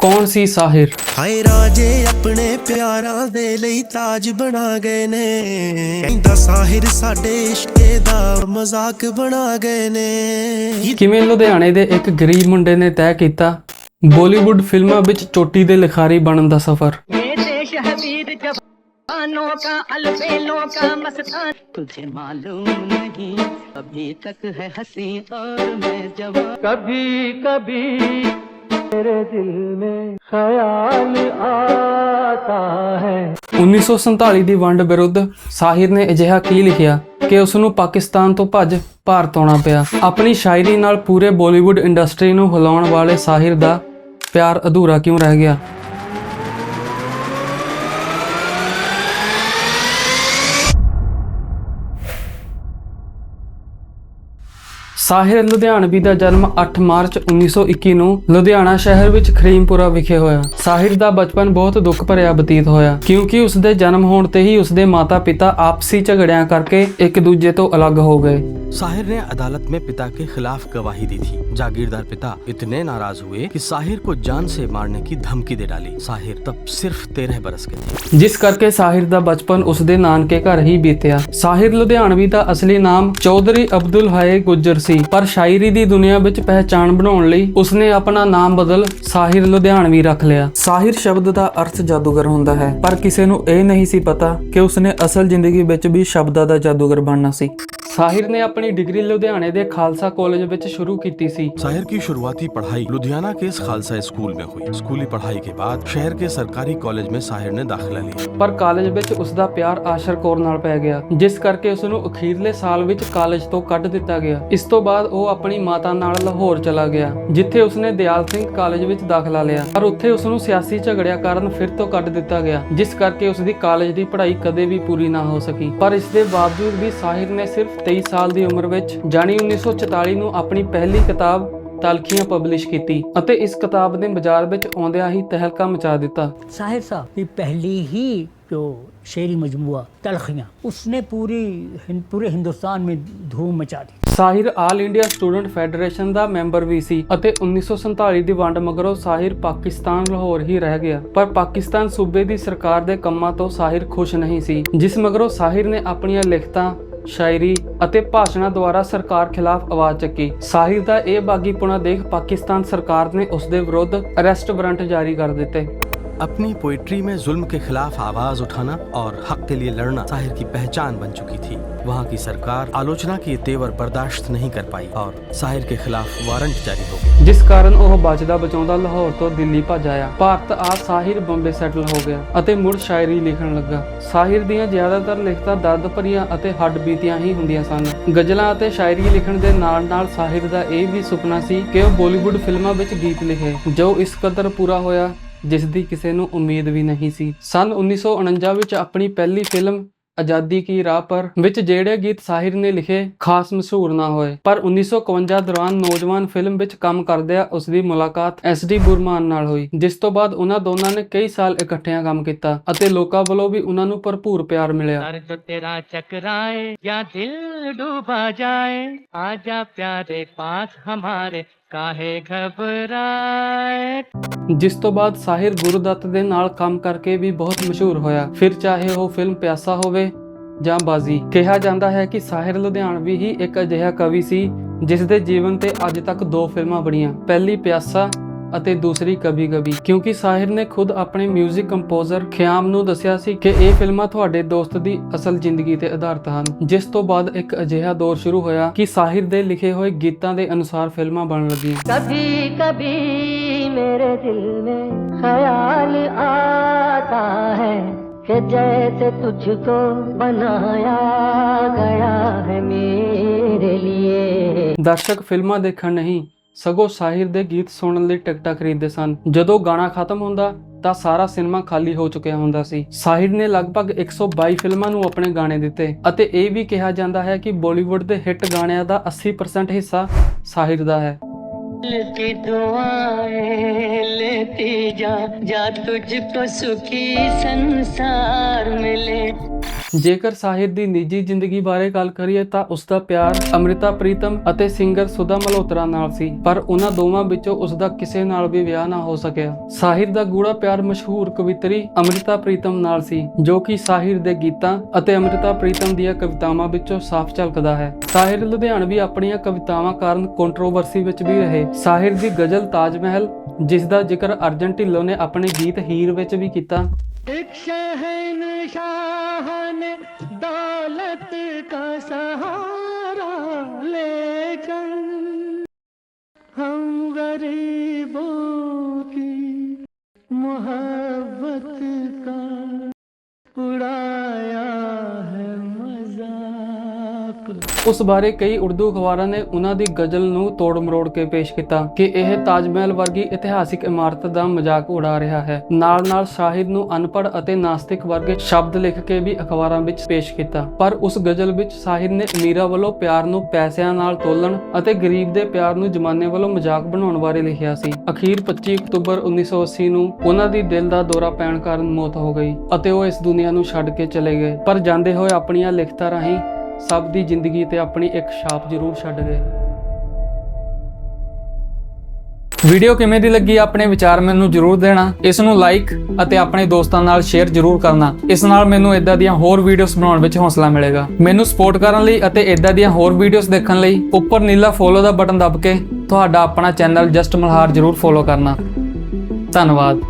ਕੌਣ ਸੀ ਸਾਹਿਰ ਹਾਏ ਰਾਜੇ ਆਪਣੇ ਪਿਆਰਾਂ ਦੇ ਲਈ ਤਾਜ ਬਣਾ ਗਏ ਨੇ ਕਹਿੰਦਾ ਸਾਹਿਰ ਸਾਡੇ ਇਸ਼ਕੇ ਦਾ ਮਜ਼ਾਕ ਬਣਾ ਗਏ ਨੇ ਕਿਵੇਂ ਲੁਧਿਆਣੇ ਦੇ ਇੱਕ ਗਰੀਬ ਮੁੰਡੇ ਨੇ ਤੈਅ ਕੀਤਾ ਬਾਲੀਵੁੱਡ ਫਿਲਮਾਂ ਵਿੱਚ ਚੋਟੀ ਦੇ ਲਿਖਾਰੀ ਬਣਨ ਦਾ ਸਫ਼ਰ ये देश है वीर जवानों का अलबेलों का मस्तान तुझे मालूम नहीं अभी तक है हंसी और मैं जवान ਕਭੀ ਕਭੀ ਮੇਰੇ ਦਿਲ ਮੇ ਖਿਆਲ ਆਤਾ ਹੈ 1947 ਦੀ ਵੰਡ ਵਿਰੁੱਧ ਸਾਹਿਰ ਨੇ ਅਜਿਹਾ ਕੀ ਲਿਖਿਆ ਕਿ ਉਸ ਨੂੰ ਪਾਕਿਸਤਾਨ ਤੋਂ ਭੱਜ ਭਾਰਤ ਆਉਣਾ ਪਿਆ। ਆਪਣੀ ਸ਼ਾਇਰੀ ਨਾਲ ਪੂਰੇ ਬਾਲੀਵੁੱਡ ਇੰਡਸਟਰੀ ਨੂੰ ਹਿਲਾਉਣ ਵਾਲੇ ਸਾਹਿਰ ਦਾ ਪਿਆਰ ਅਧੂਰਾ ਕਿਉਂ ਰਹਿ ਗਿਆ? ਸਾਹਿਰ ਲੁਧਿਆਣਵੀ ਦਾ ਜਨਮ 8 ਮਾਰਚ 1921 ਨੂੰ ਲੁਧਿਆਣਾ ਸ਼ਹਿਰ ਵਿੱਚ ਖਰੀਮਪੁਰਾ ਵਿਖੇ ਹੋਇਆ ਸਾਹਿਰ ਦਾ ਬਚਪਨ ਬਹੁਤ ਦੁੱਖ ਭਰਿਆ ਬਤੀਤ ਹੋਇਆ ਕਿਉਂਕਿ ਉਸ ਦੇ ਜਨਮ ਹੋਣ ਤੇ ਹੀ ਉਸ ਦੇ ਮਾਤਾ-ਪਿਤਾ ਆਪਸੀ ਝਗੜਿਆਂ ਕਰਕੇ ਇੱਕ ਦੂਜੇ ਤੋਂ ਅਲੱਗ ਹੋ ਗਏ साहिर ने अदालत में पिता के खिलाफ गवाही दी थी जागीरदार पिता इतने नाराज हुए कि साहिर को जान से मारने की धमकी दे डाली साहिर तब सिर्फ तेरह बरस के थे ਜਿਸ ਕਰਕੇ ਸਾਹਿਰ ਦਾ ਬਚਪਨ ਉਸ ਦੇ ਨਾਨਕੇ ਘਰ ਹੀ ਬੀਤਿਆ ਸਾਹਿਰ ਲੁਧਿਆਣਵੀ ਦਾ ਅਸਲੀ ਨਾਮ ਚੌਧਰੀ ਅਬਦੁਲ ਹਾਏ ਗੁੱਜਰ ਸੀ ਪਰ ਸ਼ਾਇਰੀ ਦੀ ਦੁਨੀਆ ਵਿੱਚ ਪਹਿਚਾਣ ਬਣਾਉਣ ਲਈ ਉਸਨੇ ਆਪਣਾ ਨਾਮ ਬਦਲ ਸਾਹਿਰ ਲੁਧਿਆਣਵੀ ਰੱਖ ਲਿਆ। ਸਾਹਿਰ ਸ਼ਬਦ ਦਾ ਅਰਥ ਜਾਦੂਗਰ ਹੁੰਦਾ ਹੈ, ਪਰ ਕਿਸੇ ਨੂੰ ਇਹ ਨਹੀਂ ਸੀ ਪਤਾ ਕਿ ਉਸਨੇ ਅਸਲ ਜ਼ਿੰਦਗੀ ਵਿੱਚ ਵੀ ਸ਼ਬਦਾਂ ਦਾ ਜਾਦੂਗਰ ਬਣਨਾ ਸੀ। ਸਾਹਿਰ ਨੇ ਆਪਣੀ ਡਿਗਰੀ ਲੁਧਿਆਣੇ ਦੇ ਖਾਲਸਾ ਕਾਲਜ ਵਿੱਚ ਸ਼ੁਰੂ ਕੀਤੀ ਸੀ साहिर की शुरुआती पढ़ाई लुधियाना के इस खालसा स्कूल में हुई स्कूली पढ़ाई के बाद शहर के सरकारी कॉलेज में साहिर ने दाखिला लिया ਪਰ ਕਾਲਜ ਵਿੱਚ ਉਸ ਦਾ ਪਿਆਰ ਆਸ਼ਰ ਕੌਰ ਨਾਲ ਪੈ ਗਿਆ ਜਿਸ ਕਰਕੇ ਉਸ ਨੂੰ ਅਖੀਰਲੇ ਸਾਲ ਵਿੱਚ ਕਾਲਜ ਤੋਂ ਕੱਢ ਦਿੱਤਾ ਗਿਆ ਇਸ ਤੋਂ ਬਾਅਦ ਉਹ ਆਪਣੀ ਮਾਤਾ ਨਾਲ ਲਾਹੌਰ ਚਲਾ ਗਿਆ ਜਿੱਥੇ ਉਸਨੇ ਦਿਆਲ ਸਿੰਘ ਕਾਲਜ ਵਿੱਚ ਦਾਖਲਾ ਲਿਆ ਪਰ ਉੱਥੇ ਉਸ ਨੂੰ ਸਿਆਸੀ ਝਗੜਿਆਂ ਕਾਰਨ ਫਿਰ ਤੋਂ ਕੱਢ ਦਿੱਤਾ ਗਿਆ ਜਿਸ ਕਰਕੇ ਉਸ ਦੀ ਕਾਲਜ ਦੀ ਪੜ੍ਹਾਈ ਕਦੇ ਵੀ ਪੂਰੀ ਨਾ ਹੋ ਸਕੀ ਪਰ ਇਸ ਦੇ ਬਾਵਜੂਦ ਵੀ ਸਾਹਿਰ ਨੇ ਸਿਰਫ 23 ਸਾਲ ਦੀ ਉਮਰ ਵਿੱਚ ਜਾਣੀ 1944 ਨੂੰ ਆਪਣੀ ਪਹਿਲੀ ਕਿਤਾਬ ਤਲਖੀਆਂ ਪਬਲਿਸ਼ ਕੀਤੀ ਅਤੇ ਇਸ ਕਿਤਾਬ ਨੇ ਬਾਜ਼ਾਰ ਵਿੱਚ ਆਉਂਦਿਆਂ ਹੀ ਤਹਿਲਕਾ ਮਚਾ ਦਿੱਤਾ साहिर साहब की पहली ही जो शेरी मजमुआ तलखियाँ उसने पूरी हिं- पूरे हिंदुस्तान में धूम मचा दी Sahir all India student federation ਦਾ ਮੈਂਬਰ ਵੀ ਸੀ ਅਤੇ 1947 ਦੀ ਵੰਡ ਮਗਰੋਂ ਸਾਹਿਰ ਪਾਕਿਸਤਾਨ ਲਾਹੌਰ ਹੀ ਰਹਿ ਗਿਆ ਪਰ ਪਾਕਿਸਤਾਨ ਸੂਬੇ ਦੀ ਸਰਕਾਰ ਦੇ ਕੰਮਾਂ ਤੋਂ ਸਾਹਿਰ ਖੁਸ਼ ਨਹੀਂ ਸੀ ਜਿਸ ਮਗਰੋਂ ਸਾਹਿਰ ਨੇ ਆਪਣੀਆਂ ਲਿਖਤਾਂ ਸ਼ਾਇਰੀ ਅਤੇ ਭਾਸ਼ਣਾਂ ਦੁਆਰਾ ਸਰਕਾਰ ਖਿਲਾਫ ਆਵਾਜ਼ ਚੱਕੀ। ਸਾਹਿਰ ਦਾ ਇਹ ਬਾਗੀਪੁਣਾ ਦੇਖ ਪਾਕਿਸਤਾਨ ਸਰਕਾਰ ਨੇ ਉਸ ਦੇ ਵਿਰੁੱਧ ਅਰੈਸਟ ਵਾਰੰਟ ਜਾਰੀ ਕਰ ਦਿੱਤੇ। अपनी पोइट्री में जुल्म के खिलाफ आवाज उठाना और हक के लिए लड़ना साहिर की पहचान बन चुकी थी वहाँ की सरकार आलोचना के तेवर बर्दाश्त नहीं कर पाई और साहिर के खिलाफ वारंट जारी हो गया ਜਿਸ ਕਾਰਨ ਉਹ ਬਚਦਾ ਬਚਾਉਂਦਾ ਲਾਹੌਰ ਤੋਂ ਦਿੱਲੀ ਭੱਜ ਆਇਆ ਭਾਰਤ ਆ ਸਾਹਿਰ ਬੰਬੇ ਸੈਟਲ ਹੋ ਗਿਆ ਅਤੇ ਮੁੜ ਸ਼ਾਇਰੀ ਲਿਖਣ ਲੱਗਾ ਸਾਹਿਰ ਦੀਆਂ ਜ਼ਿਆਦਾਤਰ ਲਿਖਤਾਂ ਦਰਦ ਭਰੀਆਂ ਅਤੇ ਹੱਡ ਬੀਤੀਆਂ ਹੀ ਹੁੰਦੀਆਂ ਸਨ ਗਜ਼ਲਾਂ ਅਤੇ ਸ਼ਾਇਰੀ ਲਿਖਣ ਦੇ ਨਾਲ-ਨਾਲ ਸਾਹਿਰ ਦਾ ਇਹ ਵੀ ਸੁਪਨਾ ਸੀ ਕਿ ਉਹ ਬਾਲੀਵੁੱਡ ਫਿਲਮਾਂ ਵਿੱਚ ਗੀਤ ਲਿਖੇ ਜੋ ਇਸ ਕਦਰ ਪੂਰਾ ਹੋਇਆ ਜਿਸ ਦੀ ਕਿਸੇ ਨੂੰ ਉਮੀਦ ਵੀ ਨਹੀਂ ਸੀ। ਸਨ 1949 ਵਿੱਚ ਆਪਣੀ ਪਹਿਲੀ ਫਿਲਮ ਆਜ਼ਾਦੀ ਕੀ ਰਾਹ ਪਰ, ਵਿੱਚ ਜਿਹੜੇ ਗੀਤ ਸਾਹਿਰ ਨੇ ਲਿਖੇ, ਖਾਸ ਮਸ਼ਹੂਰ ਨਾ ਹੋਏ। ਪਰ 1951 ਦੌਰਾਨ ਨੌਜਵਾਨ ਫਿਲਮ ਵਿੱਚ ਕੰਮ ਕਰਦਿਆਂ ਉਸ ਦੀ ਮੁਲਾਕਾਤ ਐਸ ਡੀ ਬੁਰਮਾਨ ਨਾਲ ਹੋਈ, ਜਿਸ ਤੋਂ ਬਾਅਦ ਉਹਨਾਂ ਦੋਨਾਂ ਨੇ ਕਈ ਸਾਲ ਇਕੱਠਿਆਂ ਕੰਮ ਕੀਤਾ ਅਤੇ ਲੋਕਾਂ ਵੱਲੋਂ ਵੀ ਉਹਨਾਂ ਨੂੰ ਭਰਪੂਰ ਪਿਆਰ ਮਿਲਿਆ। ਸਰ ਜੋ ਤੇਰਾ ਚੱਕਰਾਏ ਜਾਂ ਦਿਲ ਡੁੱਬਾ ਜਾਏ, ਆ ਪਿਆਰੇ ਪਾਸ ਹਮਾਰੇ ਕਾਹੇ ਘਬਰਾਏ? ਜਿਸ ਤੋਂ ਬਾਅਦ ਸਾਹਿਰ ਗੁਰਦੱਤ ਦੇ ਨਾਲ ਕੰਮ ਕਰਕੇ ਵੀ ਬਹੁਤ ਮਸ਼ਹੂਰ ਹੋਇਆ। ਫਿਰ ਚਾਹੇ ਉਹ ਫਿਲਮ ਪਿਆਸਾ ਹੋਵੇ ਜਾਂ ਬਾਜ਼ੀ, ਕਿਹਾ ਜਾਂਦਾ ਹੈ ਕਿ ਸਾਹਿਰ ਲੁਧਿਆਣਵੀ ਹੀ ਇੱਕ ਅਜਿਹਾ ਕਵੀ ਸੀ ਜਿਸ ਦੇ ਜੀਵਨ ਤੇ ਅੱਜ ਤੱਕ ਦੋ ਫਿਲਮਾਂ ਬਣੀਆਂ। ਪਹਿਲੀ ਪਿਆਸਾ ਅਤੇ ਦੂਸਰੀ ਕਭੀ ਕਭੀ ਕਿਉਂਕਿ ਸਾਹਿਰ ਨੇ ਖੁਦ ਆਪਣੇ 뮤직 ਕੰਪੋਜ਼ਰ ਖਿਆਮ ਨੂੰ ਦੱਸਿਆ ਸੀ ਕਿ ਇਹ ਫਿਲਮਾਂ ਤੁਹਾਡੇ ਦੋਸਤ ਦੀ ਅਸਲ ਜ਼ਿੰਦਗੀ ਤੇ ਆਧਾਰਿਤ ਹਨ ਜਿਸ ਤੋਂ ਬਾਅਦ ਇੱਕ ਅਜਿਹਾ ਦੌਰ ਸ਼ੁਰੂ ਹੋਇਆ ਕਿ ਸਾਹਿਰ ਦੇ ਲਿਖੇ ਹੋਏ ਗੀਤਾਂ ਦੇ ਅਨੁਸਾਰ ਫਿਲਮਾਂ ਬਣਨ ਲੱਗੀਆਂ कभी कभी मेरे दिल में ख्याल आता है कि जैसे तुझको बनाया गया है मेरे लिए ਦਰਸ਼ਕ ਫਿਲਮਾਂ ਦੇਖਣ ਨਹੀਂ ਸਗੋਂ ਸਾਹਿਰ ਦੇ ਗੀਤ ਸੁਣਨ ਲਈ ਟਿਕਟਾਂ ਖਰੀਦਦੇ ਸਨ ਜਦੋਂ ਗਾਣਾ ਖਤਮ ਹੁੰਦਾ ਤਾਂ ਸਾਰਾ ਸਿਨੇਮਾ ਖਾਲੀ ਹੋ ਚੁੱਕਿਆ ਹੁੰਦਾ ਸੀ ਸਾਹਿਰ ਨੇ ਲਗਭਗ 122 ਫਿਲਮਾਂ ਨੂੰ ਆਪਣੇ ਗਾਣੇ ਦਿੱਤੇ ਅਤੇ ਇਹ ਵੀ ਕਿਹਾ ਜਾਂਦਾ ਹੈ ਕਿ ਬਾਲੀਵੁੱਡ ਦੇ ਹਿੱਟ ਗਾਣਿਆਂ ਦਾ 80% ਹਿੱਸਾ ਸਾਹਿਰ ਦਾ ਹੈ दिल की दुआएं लेती जा जा तुझको सुखी संसार मिले ਜੇਕਰ ਸਾਹਿਰ ਦੀ ਨਿੱਜੀ ਜ਼ਿੰਦਗੀ ਬਾਰੇ ਗੱਲ ਕਰੀਏ ਤਾਂ ਉਸ ਦਾ ਪਿਆਰ ਅਮ੍ਰਿਤਾ, ਪ੍ਰੀਤਮ ਅਤੇ ਸਿੰਗਰ ਸੁਧਾ ਮਲਹੋਤਰਾ ਨਾਲ ਸੀ, ਪਰ ਉਹਨਾਂ ਦੋਵਾਂ ਵਿੱਚੋਂ ਉਸ ਦਾ ਕਿਸੇ ਨਾਲ ਵੀ ਵਿਆਹ ਨਾ ਹੋ ਸਕਿਆ। ਸਾਹਿਰ ਦਾ ਗੂੜਾ ਪਿਆਰ ਮਸ਼ਹੂਰ ਕਵਿਤਰੀ ਅਮ੍ਰਿਤਾ, ਪ੍ਰੀਤਮ ਨਾਲ ਸੀ, ਜੋ ਕਿ ਸਾਹਿਰ ਦੇ ਗੀਤਾਂ ਅਤੇ ਅਮ੍ਰਿਤਾ, ਪ੍ਰੀਤਮ ਦੀਆਂ ਕਵਿਤਾਵਾਂ ਵਿੱਚੋਂ ਸਾਫ਼ ਝਲਕਦਾ ਹੈ। ਸਾਹਿਰ ਲੁਧਿਆਣਵੀ ਆਪਣੀਆਂ ਕਵਿਤਾਵਾਂ ਕਾਰਨ ਕੰਟਰੋਵਰਸੀ ਵਿੱਚ ਵੀ ਰਹੇ। ਸਾਹਿਰ ਦੀ ਗਜ਼ਲ ਤਾਜ ਮਹਿਲ ਜਿਸ ਦਾ ਜ਼ਿਕਰ ਅਰਜਨ ਢਿੱਲੋਂ ਨੇ ਆਪਣੇ ਗੀਤ ਹੀਰ ਵਿੱਚ ਵੀ ਕੀਤਾ। ਇੱਕ ਸ਼ਹਿਨशाह दौलत का सहारा लेकर हम गरीबों की मोहब्बत ਉਸ ਬਾਰੇ ਕਈ ਉਰਦੂ ਅਖਬਾਰਾਂ ਨੇ ਉਹਨਾਂ ਦੀ ਗਜ਼ਲ ਨੂੰ ਤੋੜ ਮਰੋੜ ਕੇ ਪੇਸ਼ ਕੀਤਾ ਕਿ ਇਹ ਤਾਜ ਮਹਿਲ ਵਰਗੀ ਇਤਿਹਾਸਿਕ ਇਮਾਰਤ ਦਾ ਮਜ਼ਾਕ ਉਡਾ ਰਿਹਾ ਹੈ। ਨਾਲ-ਨਾਲ ਸ਼ਾਹਿਦ ਨੂੰ ਅਨਪੜ੍ਹ ਅਤੇ ਨਾਸਤਿਕ ਵਰਗੇ ਸ਼ਬਦ ਲਿਖ ਕੇ ਵੀ ਅਖਬਾਰਾਂ ਵਿੱਚ ਪੇਸ਼ ਕੀਤਾ। ਪਰ ਉਸ ਗਜ਼ਲ ਵਿੱਚ ਸਾਹਿਰ ਨੇ ਅਮੀਰਾਂ ਵੱਲੋਂ ਪਿਆਰ ਨੂੰ ਪੈਸਿਆਂ ਨਾਲ ਤੋਲਣ ਅਤੇ ਗਰੀਬ ਦੇ ਪਿਆਰ ਨੂੰ ਜ਼ਮਾਨੇ ਵੱਲੋਂ ਮਜ਼ਾਕ ਬਣਾਉਣ ਬਾਰੇ ਲਿਖਿਆ ਸੀ। ਅਖੀਰ 25 ਅਕਤੂਬਰ 1980 ਨੂੰ ਉਹਨਾਂ ਦੀ ਦਿਲ ਦਾ ਦੌਰਾ ਪੈਣ ਕਾਰਨ ਮੌਤ ਹੋ ਗਈ ਅਤੇ ਉਹ ਇਸ ਦੁਨੀਆ ਨੂੰ ਛੱਡ ਕੇ ਚਲੇ ਗਏ। ਪਰ ਜਾਂਦੇ ਹੋਏ ਆਪਣੀਆਂ ਲਿਖਤਾਂ ਰਾਹੀਂ ਸਭ ਦੀ ਜ਼ਿੰਦਗੀ ਤੇ ਆਪਣੀ ਇੱਕ ਛਾਪ ਜ਼ਰੂਰ ਛੱਡ ਗਏ ਵੀਡੀਓ ਕਿਵੇਂ ਦੀ ਲੱਗੀ ਆਪਣੇ ਵਿਚਾਰ ਮੈਨੂੰ ਜਰੂਰ ਦੇਣਾ। ਇਸ ਨੂੰ ਲਾਈਕ ਅਤੇ ਆਪਣੇ ਦੋਸਤਾਂ ਨਾਲ ਸ਼ੇਅਰ ਜਰੂਰ ਕਰਨਾ। ਇਸ ਨਾਲ ਮੈਨੂੰ ਇਦਾਂ ਦੀਆਂ ਹੋਰ ਵੀਡੀਓਜ਼ ਬਣਾਉਣ ਵਿੱਚ ਹੌਸਲਾ ਮਿਲੇਗਾ। ਮੈਨੂੰ ਸਪੋਰਟ ਕਰਨ ਲਈ ਅਤੇ ਇਦਾਂ ਦੀਆਂ ਹੋਰ ਵੀਡੀਓਜ਼ ਦੇਖਣ ਲਈ ਉੱਪਰ ਨੀਲਾ ਫੋਲੋ ਦਾ ਬਟਨ ਦੱਬ ਕੇ ਤੁਹਾਡਾ ਆਪਣਾ ਚੈਨਲ ਜਸਟ ਮਲਹਾਰ ਜਰੂਰ ਫੋਲੋ ਕਰਨਾ। ਧੰਨਵਾਦ।